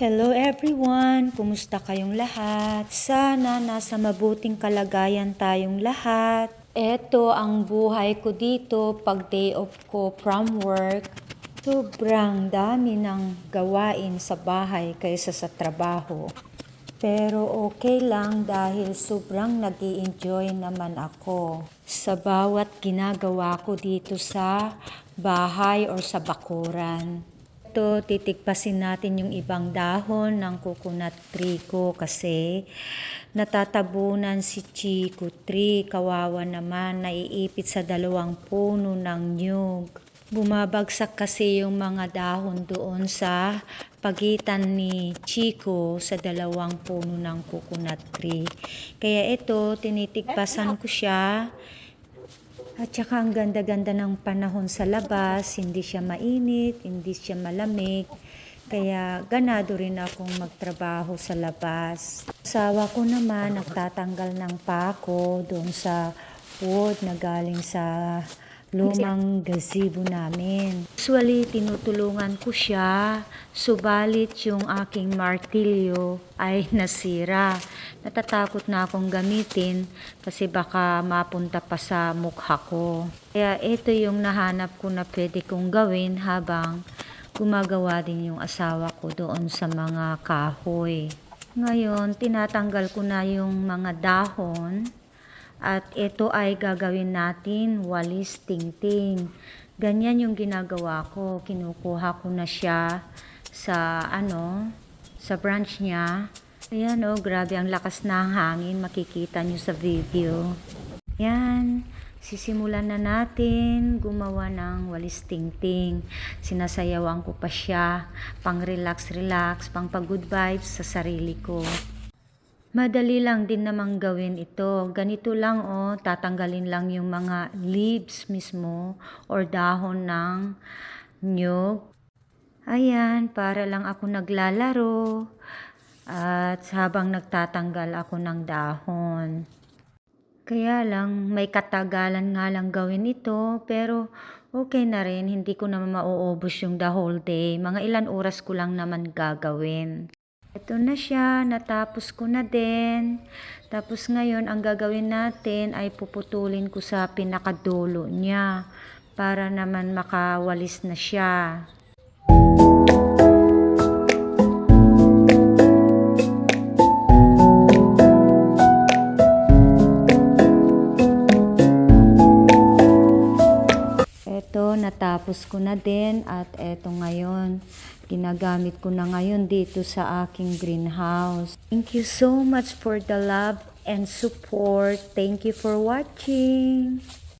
Hello everyone! Kumusta kayong lahat? Sana nasa mabuting kalagayan tayong lahat. Ito ang buhay ko dito pag day off ko from work. Sobrang dami ng gawain sa bahay kaysa sa trabaho. Pero okay lang dahil sobrang nag enjoy naman ako sa bawat ginagawa ko dito sa bahay or sa bakuran. Ito, titigpasin natin yung ibang dahon ng coconut tree ko kasi natatabunan si Chico tree. Kawawa naman, naiipit sa dalawang puno ng nyug. Bumabagsak kasi yung mga dahon doon sa pagitan ni Chico sa dalawang puno ng coconut tree. Kaya ito, tinitigpasan ko siya at saka ang ganda-ganda ng panahon sa labas, hindi siya mainit, hindi siya malamig. Kaya ganado rin akong magtrabaho sa labas. Sawa ko naman nagtatanggal ng pako doon sa wood na galing sa lumang gazebo namin. Usually, tinutulungan ko siya, subalit yung aking martilyo ay nasira. Natatakot na akong gamitin kasi baka mapunta pa sa mukha ko. Kaya ito yung nahanap ko na pwede kong gawin habang gumagawa din yung asawa ko doon sa mga kahoy. Ngayon, tinatanggal ko na yung mga dahon at ito ay gagawin natin walis tingting. Ganyan yung ginagawa ko. Kinukuha ko na siya sa ano, sa branch niya. Ayan oh, grabe ang lakas ng hangin. Makikita nyo sa video. Yan. Sisimulan na natin gumawa ng walis tingting. Sinasayawan ko pa siya. Pang relax relax, pang pag good vibes sa sarili ko. Madali lang din namang gawin ito. Ganito lang oh, tatanggalin lang yung mga leaves mismo or dahon ng nyug. Ayan, para lang ako naglalaro at habang nagtatanggal ako ng dahon. Kaya lang, may katagalan nga lang gawin ito, pero okay na rin, hindi ko naman mauubos yung the whole day. Mga ilan oras ko lang naman gagawin. Ito na siya, natapos ko na din. Tapos ngayon, ang gagawin natin ay puputulin ko sa pinakadulo niya para naman makawalis na siya. Natapos ko na din at eto ngayon, ginagamit ko na ngayon dito sa aking greenhouse. Thank you so much for the love and support. Thank you for watching.